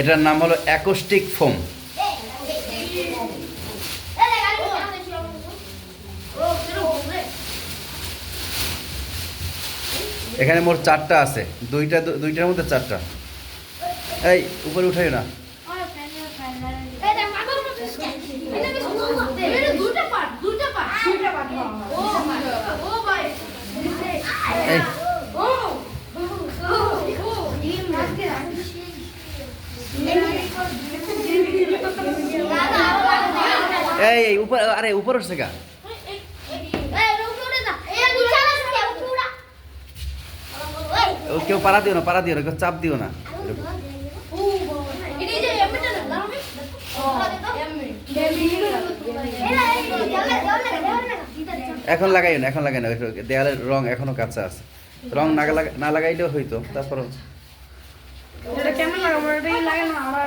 এটার নাম হলো অ্যাকোস্টিক ফোম এখানে মোট চারটা আছে। দুইটা দুইটার মধ্যে চারটা। এই, উপরে উঠাই না। এই। এই এই উপরে আরে উপর উঠছে গা। কেউ পাড়া দিও না পাড়া দিও না কেউ চাপ দিও না। এখন লাগাই না এখন লাগাই না দেয়ালের রং এখনও কাঁচা আছে। রং না লাগা- না লাগাইলেও হইতো তারপর কেমন লাগে আমার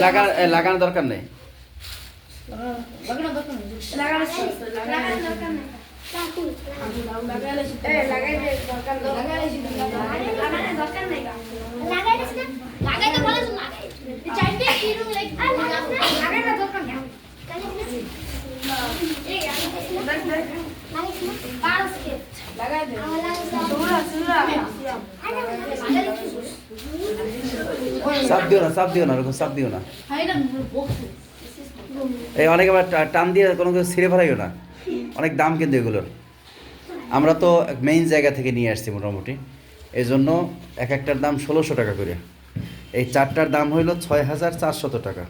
লাগা এ, লাগানোর দরকার নেই চাপ দিও না, চাপ দিও না, ওরকম চাপ দিও না। এই অনেক আবার টান দিয়ে কোনো কিছু ছিঁড়ে ফেলাইও না। অনেক দাম কিন্তু এগুলোর। আমরা তো মেইন জায়গা থেকে নিয়ে আসছি মোটামুটি। এই জন্য এক একটার দাম ষোলোশো টাকা করে। এই চারটার দাম হইল ছয় হাজার চারশত টাকা।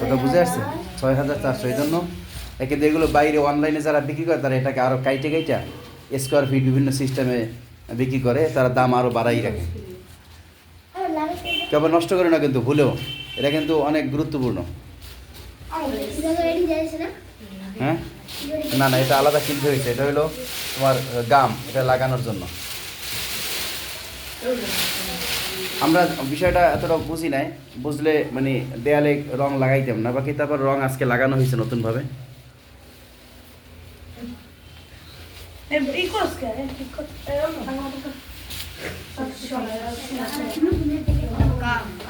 কথা বুঝে আসছে? ছয় হাজার চারশো। এই জন্য একে এগুলো বাইরে অনলাইনে যারা বিক্রি করে, তারা এটাকে আরও কাইটে কাইটা স্কোয়ার ফিট বিভিন্ন সিস্টেমে বিক্রি করে, তারা দাম আরও বাড়াই রাখে। কেবল নষ্ট করে না, কিন্তু ভুলেও। এটা কিন্তু অনেক গুরুত্বপূর্ণ। হ্যাঁ? না না, এটা আলাদা কিনতে হয়েছে। এটা হলো তোমার গাম, এটা লাগানোর জন্য। আমরা বিষয়টা এতটা বুঝি নাই। বুঝলে মানে দেয়ালে রং লাগাইতাম না। বাকি তারপর রং আজকে লাগানো হয়েছে নতুনভাবে।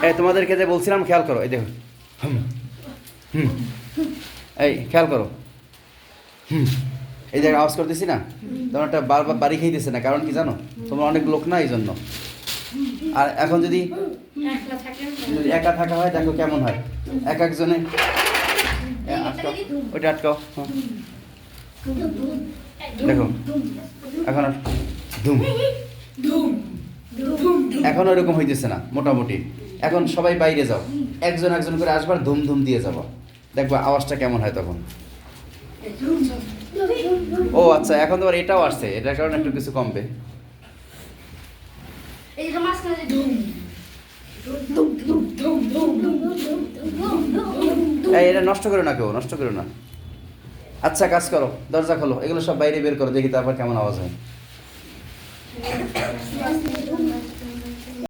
এই তোমাদেরকে যে বলছিলাম খেয়াল করো, এই দেখো। হুম এই, খেয়াল করো। হুম, এই যে আওয়াজ করতেছি না? তোমার একটা বারবার বাড়ি খাইতেছে না, কারণ কি জানো? তোমার অনেক লোক না এই জন্য আর এখন যদি যদি একা থাকা হয়, দেখো কেমন হয়। এক একজনে আটকাও। ওইটা আটকাও হ্যাঁ। দেখো, এখন ধুম। এখন ওরকম হইতেছে না মোটামুটি। এখন সবাই বাইরে যাও। একজন একজন করে আসবার ধুম ধুম দিয়ে যাব। দেখবা আওয়াজটা কেমন হয় তখন। ও আচ্ছা এখন তোমার এটাও আসছে। এটার কারণে একটু কিছু কমবে। এটা নষ্ট করো না কেউ নষ্ট করো না। আচ্ছা কাজ করো দরজা খোলো। এগুলো সব বাইরে বের করো দেখি তারপর কেমন আওয়াজ হয়।